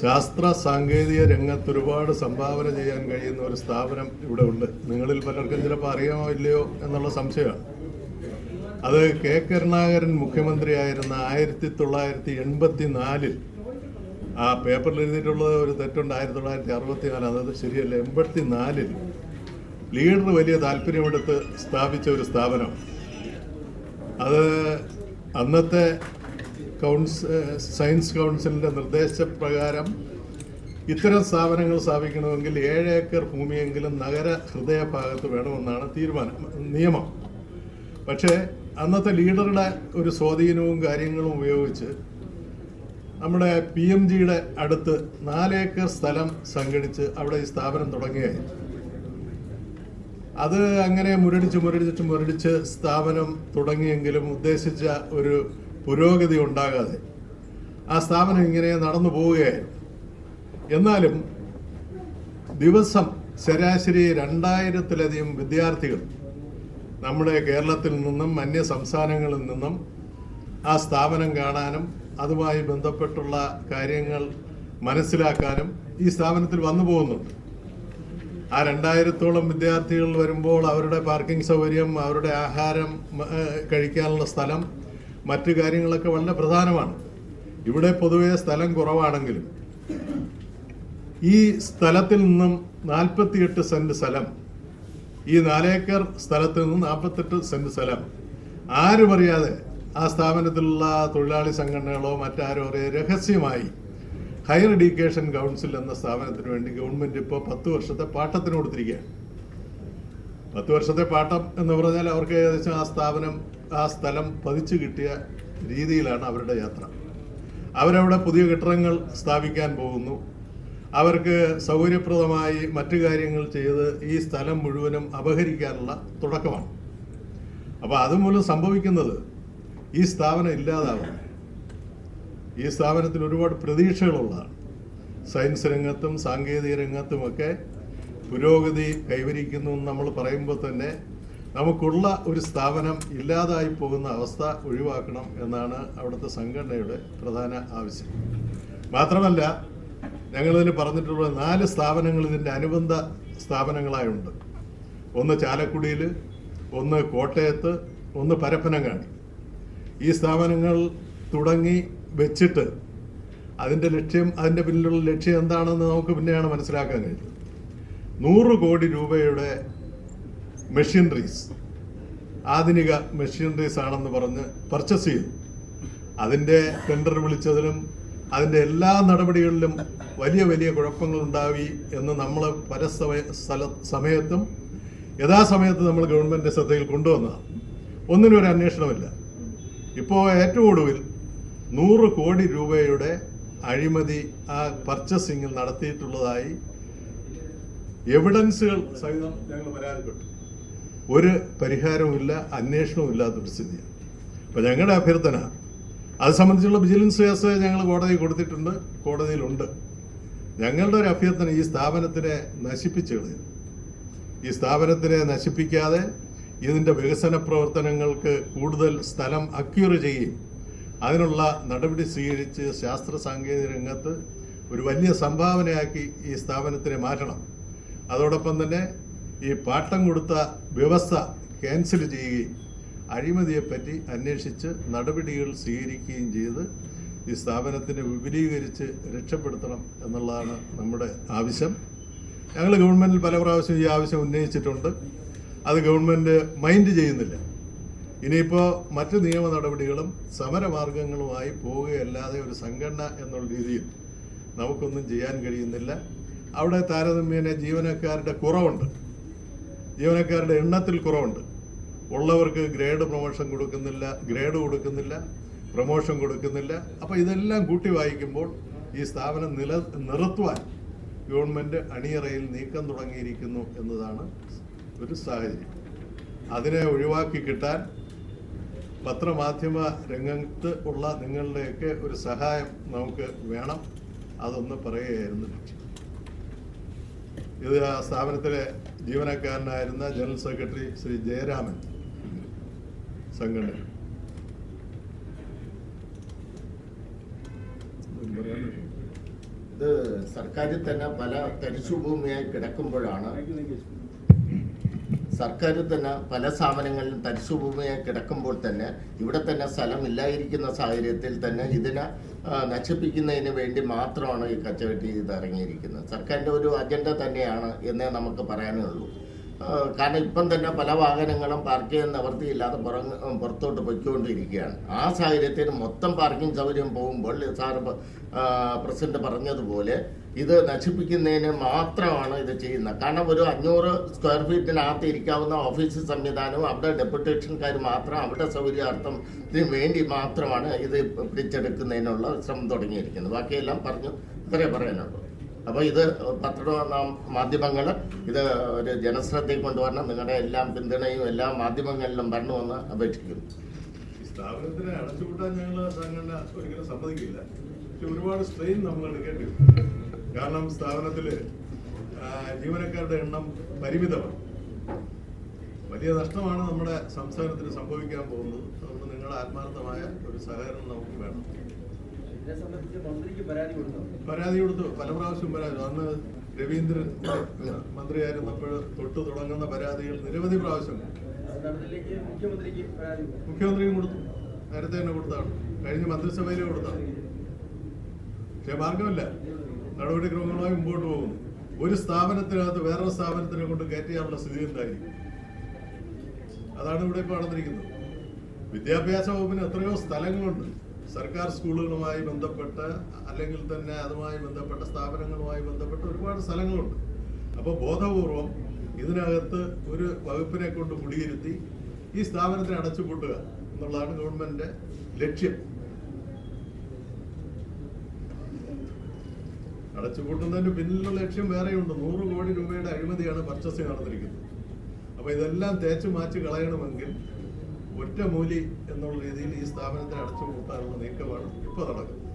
ശാസ്ത്ര സാങ്കേതിക രംഗത്ത് ഒരുപാട് സംഭാവന ചെയ്യാൻ കഴിയുന്ന ഒരു സ്ഥാപനം ഇവിടെ ഉണ്ട്. നിങ്ങളിൽ പലർക്കും ചിലപ്പോൾ അറിയാമോ ഇല്ലയോ എന്നുള്ള സംശയമാണ്. അത് കെ. കരുണാകരൻ മുഖ്യമന്ത്രിയായിരുന്ന ആയിരത്തി തൊള്ളായിരത്തി എൺപത്തി നാലിൽ ആ പേപ്പറിൽ എഴുതിയിട്ടുള്ളത് ഒരു തെറ്റുണ്ട് ആയിരത്തി തൊള്ളായിരത്തി അറുപത്തി നാല് അതായത് ശരിയല്ല എൺപത്തി നാലിൽ ലീഡർ വലിയ താല്പര്യമെടുത്ത് സ്ഥാപിച്ച ഒരു സ്ഥാപനം. അത് അന്നത്തെ കൗൺസ് സയൻസ് കൗൺസിലിന്റെ നിർദ്ദേശപ്രകാരം ഇത്തരം സ്ഥാപനങ്ങൾ സ്ഥാപിക്കണമെങ്കിൽ ഏഴ് ഏക്കർ ഭൂമിയെങ്കിലും നഗര ഹൃദയഭാഗത്ത് വേണമെന്നാണ് തീരുമാനം നിയമം. പക്ഷേ അന്നത്തെ ലീഡറുടെ ഒരു സ്വാധീനവും കാര്യങ്ങളും ഉപയോഗിച്ച് നമ്മുടെ പി എം ജിയുടെ അടുത്ത് നാലേക്കർ സ്ഥലം സംഘടിച്ച് അവിടെ ഈ സ്ഥാപനം തുടങ്ങിയായി അത് അങ്ങനെ മുരടിച്ച് മുരടിച്ച് മുരടിച്ച് സ്ഥാപനം തുടങ്ങിയെങ്കിലും ഉദ്ദേശിച്ച ഒരു പുരോഗതി ഉണ്ടാകാതെ ആ സ്ഥാപനം ഇങ്ങനെ നടന്നു പോവുകയായിരുന്നു. എന്നാലും ദിവസം ശരാശരി രണ്ടായിരത്തിലധികം വിദ്യാർത്ഥികൾ നമ്മുടെ കേരളത്തിൽ നിന്നും അന്യ സംസ്ഥാനങ്ങളിൽ നിന്നും ആ സ്ഥാപനം കാണാനും അതുമായി ബന്ധപ്പെട്ടുള്ള കാര്യങ്ങൾ മനസ്സിലാക്കാനും ഈ സ്ഥാപനത്തിൽ വന്നു പോകുന്നുണ്ട്. ആ രണ്ടായിരത്തോളം വിദ്യാർത്ഥികൾ വരുമ്പോൾ അവരുടെ പാർക്കിംഗ് സൗകര്യം അവരുടെ ആഹാരം കഴിക്കാനുള്ള സ്ഥലം മറ്റു കാര്യങ്ങളൊക്കെ വളരെ പ്രധാനമാണ്. ഇവിടെ പൊതുവെ സ്ഥലം കുറവാണെങ്കിലും ഈ സ്ഥലത്തിൽ നിന്നും നാൽപ്പത്തിയെട്ട് സെന്റ് സ്ഥലം ഈ നാലേക്കർ സ്ഥലത്തിൽ നിന്നും നാൽപ്പത്തെട്ട് സെന്റ് സ്ഥലം. ആരും അറിയാതെ ആ സ്ഥാപനത്തിലുള്ള തൊഴിലാളി സംഘടനകളോ മറ്റാരോ അറിയാതെ രഹസ്യമായി ഹയർ എഡ്യൂക്കേഷൻ കൗൺസിൽ എന്ന സ്ഥാപനത്തിന് വേണ്ടി ഗവൺമെന്റ് ഇപ്പോൾ പത്ത് വർഷത്തെ പാട്ടത്തിന് കൊടുത്തിരിക്കുകയാണ്. പത്ത് വർഷത്തെ പാട്ടം എന്ന് പറഞ്ഞാൽ അവർക്ക് ഏകദേശം ആ സ്ഥാപനം ആ സ്ഥലം പതിച്ചു കിട്ടിയ രീതിയിലാണ് അവരുടെ യാത്ര. അവരവിടെ പുതിയ കെട്ടിടങ്ങൾ സ്ഥാപിക്കാൻ പോകുന്നു. അവർക്ക് സൗകര്യപ്രദമായി മറ്റു കാര്യങ്ങൾ ചെയ്ത് ഈ സ്ഥലം മുഴുവനും അപഹരിക്കാനുള്ള തുടക്കമാണ്. അപ്പോൾ അതുമൂലം സംഭവിക്കുന്നത് ഈ സ്ഥാപനം ഇല്ലാതാവുന്നു. ഈ സ്ഥാപനത്തിന് ഒരുപാട് പ്രതീക്ഷകളുള്ളതാണ്. സയൻസ് രംഗത്തും സാങ്കേതിക രംഗത്തുമൊക്കെ പുരോഗതി കൈവരിക്കുന്നു എന്ന് നമ്മൾ പറയുമ്പോൾ തന്നെ നമുക്കുള്ള ഒരു സ്ഥാപനം ഇല്ലാതായി പോകുന്ന അവസ്ഥ ഒഴിവാക്കണം എന്നാണ് അവിടുത്തെ സംഘടനയുടെ പ്രധാന ആവശ്യം. മാത്രമല്ല ഞങ്ങളിതിന് പറഞ്ഞിട്ടുള്ള നാല് സ്ഥാപനങ്ങൾ ഇതിന്റെ അനുബന്ധ സ്ഥാപനങ്ങളായുണ്ട്. ഒന്ന് ചാലക്കുടിയിൽ ഒന്ന് കോട്ടയത്ത് ഒന്ന് പരപ്പനങ്ങാടി. ഈ സ്ഥാപനങ്ങൾ തുടങ്ങി വെച്ചിട്ട് അതിന്റെ ലക്ഷ്യം അതിന്റെ പിന്നിലുള്ള ലക്ഷ്യം എന്താണെന്ന് നമുക്ക് പിന്നെയാണ് മനസ്സിലാക്കാൻ കഴിയുന്നത്. നൂറ് കോടി രൂപയുടെ മെഷീനറീസ്. ആധുനിക മെഷീനറീസ് ആണെന്ന് പറഞ്ഞ് പർച്ചേസ് ചെയ്തു. അതിന്റെ ടെൻഡർ വിളിച്ചതിനും അതിന്റെ എല്ലാ നടപടികളിലും വലിയ വലിയ കുഴപ്പങ്ങൾ ഉണ്ടായി എന്ന് നമ്മൾ പല സ്ഥല സമയത്തും യഥാസമയത്ത് നമ്മൾ ഗവൺമെന്റ് ശ്രദ്ധയിൽ കൊണ്ടുവന്നതാണ്. ഒന്നിനും ഒരു അന്വേഷണമില്ല. ഇപ്പോൾ ഏറ്റവും ഒടുവിൽ നൂറ് കോടി രൂപയുടെ അഴിമതി ആ പർച്ചേസിംഗിൽ നടത്തിയിട്ടുള്ളതായി എവിഡൻസുകൾ സഹിതം ഞങ്ങൾ പരാതിപ്പെട്ടു. ഒരു പരിഹാരവുമില്ല അന്വേഷണവും ഇല്ലാത്തൊരു സ്ഥിതിയാണ് അപ്പം ഞങ്ങളുടെ അഭ്യർത്ഥന അത് സംബന്ധിച്ചുള്ള വിജിലൻസ് കേസ് ഞങ്ങൾ കോടതിയിൽ കൊടുത്തിട്ടുണ്ട് കോടതിയിലുണ്ട്. ഞങ്ങളുടെ ഒരു അഭ്യർത്ഥന ഈ സ്ഥാപനത്തിനെ നശിപ്പിച്ചു കളയും. ഈ സ്ഥാപനത്തിനെ നശിപ്പിക്കാതെ ഇതിന്റെ വികസന പ്രവർത്തനങ്ങൾക്ക് കൂടുതൽ സ്ഥലം അക്യൂർ ചെയ്യുകയും അതിനുള്ള നടപടി സ്വീകരിച്ച് ശാസ്ത്ര സാങ്കേതിക രംഗത്ത് ഒരു വലിയ സംഭാവനയാക്കി ഈ സ്ഥാപനത്തിനെ മാറ്റണം. അതോടൊപ്പം തന്നെ ഈ പാട്ടം കൊടുത്ത വ്യവസ്ഥ ക്യാൻസൽ ചെയ്യുകയും അഴിമതിയെപ്പറ്റി അന്വേഷിച്ച് നടപടികൾ സ്വീകരിക്കുകയും ചെയ്ത് ഈ സ്ഥാപനത്തിനെ വിപുലീകരിച്ച് രക്ഷപ്പെടുത്തണം എന്നുള്ളതാണ് നമ്മുടെ ആവശ്യം. ഞങ്ങൾ ഗവൺമെന്റിൽ പല പ്രാവശ്യം ഈ ആവശ്യം ഉന്നയിച്ചിട്ടുണ്ട്. അത് ഗവൺമെന്റ് മൈൻഡ് ചെയ്യുന്നില്ല. ഇനിയിപ്പോൾ മറ്റ് നിയമ നടപടികളും സമരമാർഗങ്ങളുമായി പോവുകയല്ലാതെ ഒരു സംഘടന എന്നുള്ള രീതിയിൽ നമുക്കൊന്നും ചെയ്യാൻ കഴിയുന്നില്ല. അവിടെ താരതമ്യേന ജീവനക്കാരുടെ കുറവുണ്ട്. ജീവനക്കാരുടെ എണ്ണത്തിൽ കുറവുണ്ട്. ഉള്ളവർക്ക് ഗ്രേഡ് പ്രൊമോഷൻ കൊടുക്കുന്നില്ല ഗ്രേഡ് കൊടുക്കുന്നില്ല പ്രൊമോഷൻ കൊടുക്കുന്നില്ല. അപ്പോൾ ഇതെല്ലാം കൂട്ടി വായിക്കുമ്പോൾ ഈ സ്ഥാപനം നില നിർത്തുവാൻ ഗവൺമെന്റ് അണിയറയിൽ നീക്കം തുടങ്ങിയിരിക്കുന്നു എന്നതാണ് ഒരു സാഹചര്യം. അതിനെ ഒഴിവാക്കി കിട്ടാൻ പത്രമാധ്യമ രംഗത്ത് ഉള്ള നിങ്ങളുടെയൊക്കെ ഒരു സഹായം നമുക്ക് വേണം. അതൊന്ന് പറയുകയായിരുന്നു ഇത് ആ സ്ഥാപനത്തിലെ ജീവനക്കാരനായിരുന്ന ജനറൽ സെക്രട്ടറി ശ്രീ ജയരാമൻ. സംഘടന. ഇത് സർക്കാരിൽ തന്നെ പല തരിശുഭൂമിയായി കിടക്കുമ്പോഴാണ് സർക്കാർ തന്നെ പല സ്ഥാപനങ്ങളിലും തരിശുഭൂമിയായി കിടക്കുമ്പോൾ തന്നെ ഇവിടെ തന്നെ സ്ഥലം ഇല്ലായിരിക്കുന്ന സാഹചര്യത്തിൽ തന്നെ ഇതിനെ നശിപ്പിക്കുന്നതിന് വേണ്ടി മാത്രമാണ് ഈ കച്ചവെട്ടി ഇത് ഇറങ്ങിയിരിക്കുന്നത് സർക്കാരിന്റെ ഒരു അജണ്ട തന്നെയാണ് എന്നേ നമുക്ക് പറയാനേ ഉള്ളൂ. ആ, കാരണം ഇപ്പം തന്നെ പല വാഹനങ്ങളും പാർക്ക് ചെയ്യാൻ നിവർത്തിയില്ലാതെ പുറങ്ങ് പുറത്തോട്ട് പൊയ്ക്കൊണ്ടിരിക്കുകയാണ്. ആ സാഹചര്യത്തിൽ മൊത്തം പാർക്കിംഗ് സൗകര്യം പോകുമ്പോൾ സാർ പ്രസിഡന്റ് പറഞ്ഞതുപോലെ ഇത് നശിപ്പിക്കുന്നതിന് മാത്രമാണ് ഇത് ചെയ്യുന്നത്. കാരണം ഒരു അഞ്ഞൂറ് സ്ക്വയർ ഫീറ്റിനകത്ത് ഇരിക്കാവുന്ന ഓഫീസ് സംവിധാനവും അവിടെ ഡെപ്യൂട്ടേഷൻകാർ മാത്രം അവിടെ സൗകര്യാർത്ഥത്തിന് വേണ്ടി മാത്രമാണ് ഇത് പിടിച്ചെടുക്കുന്നതിനുള്ള ശ്രമം തുടങ്ങിയിരിക്കുന്നത്. ബാക്കിയെല്ലാം പറഞ്ഞു ഇത്രേ പറയാനുള്ളൂ. അപ്പോൾ ഇത് പത്ര മാധ്യമങ്ങൾ ഇത് ഒരു ജനശ്രദ്ധയിൽ കൊണ്ടുവരണം. നിങ്ങളുടെ എല്ലാം പിന്തുണയും എല്ലാ മാധ്യമങ്ങളിലും വരണമെന്ന് അപേക്ഷിക്കുന്നു. സ്ഥാപനത്തിനെ അടച്ചുപൂട്ടാൻ ഞങ്ങൾ സംഘടന ഒരിക്കലും സമ്മതിക്കില്ല. പക്ഷെ ഒരുപാട് സ്ട്രെയിൻ നമ്മൾ എടുക്കേണ്ടി വരും. കാരണം സ്ഥാപനത്തിൽ ജീവനക്കാരുടെ എണ്ണം പരിമിതമാണ്. വലിയ നഷ്ടമാണ് നമ്മുടെ സംസ്ഥാനത്തിന് സംഭവിക്കാൻ പോകുന്നത്. അതുകൊണ്ട് നിങ്ങളുടെ ആത്മാർത്ഥമായ ഒരു സഹകരണം നമുക്ക് വേണം. പരാതി കൊടുത്തു? പല പ്രാവശ്യം പരാതി. അന്ന് രവീന്ദ്രൻ മന്ത്രിയായിരുന്നപ്പോൾ തൊട്ട് തുടങ്ങുന്ന പരാതികൾ നിരവധി പ്രാവശ്യം. മുഖ്യമന്ത്രിക്കും കൊടുത്തു? നേരത്തെ തന്നെ കൊടുത്താണ്. കഴിഞ്ഞ മന്ത്രിസഭയിൽ കൊടുത്താണ്. പക്ഷെ മാർഗമില്ല നടപടിക്രമങ്ങളുമായി മുമ്പോട്ട് പോകും ഒരു സ്ഥാപനത്തിനകത്ത് വേറൊരു സ്ഥാപനത്തിനെ കൊണ്ട് കയറ്റിയാനുള്ള സ്ഥിതി ഉണ്ടായിരിക്കും അതാണ് ഇവിടെ ഇപ്പോൾ നടന്നിരിക്കുന്നത്. വിദ്യാഭ്യാസ വകുപ്പിന് എത്രയോ സ്ഥലങ്ങളുണ്ട്. സർക്കാർ സ്കൂളുകളുമായി ബന്ധപ്പെട്ട് അല്ലെങ്കിൽ തന്നെ അതുമായി ബന്ധപ്പെട്ട സ്ഥാപനങ്ങളുമായി ബന്ധപ്പെട്ട ഒരുപാട് സ്ഥലങ്ങളുണ്ട്. അപ്പോൾ ബോധപൂർവം ഇതിനകത്ത് ഒരു വകുപ്പിനെ കൊണ്ട് കുടിയിരുത്തി ഈ സ്ഥാപനത്തെ അടച്ചുപൂട്ടുക എന്നുള്ളതാണ് ഗവൺമെന്റിന്റെ ലക്ഷ്യം. അടച്ചുപൂട്ടുന്നതിന്റെ പിന്നിലുള്ള ലക്ഷ്യം വേറെയുണ്ട്. നൂറ് കോടി രൂപയുടെ അഴിമതിയാണ് പർച്ചേസ് നടന്നിരിക്കുന്നത്. അപ്പൊ ഇതെല്ലാം തേച്ചു മാച്ച് കളയണമെങ്കിൽ ഒറ്റ മൂലി എന്നുള്ള രീതിയിൽ ഈ സ്ഥാപനത്തെ അടച്ചുപൂട്ടാനുള്ള നീക്കമാണ് ഇപ്പോൾ നടക്കുന്നത്.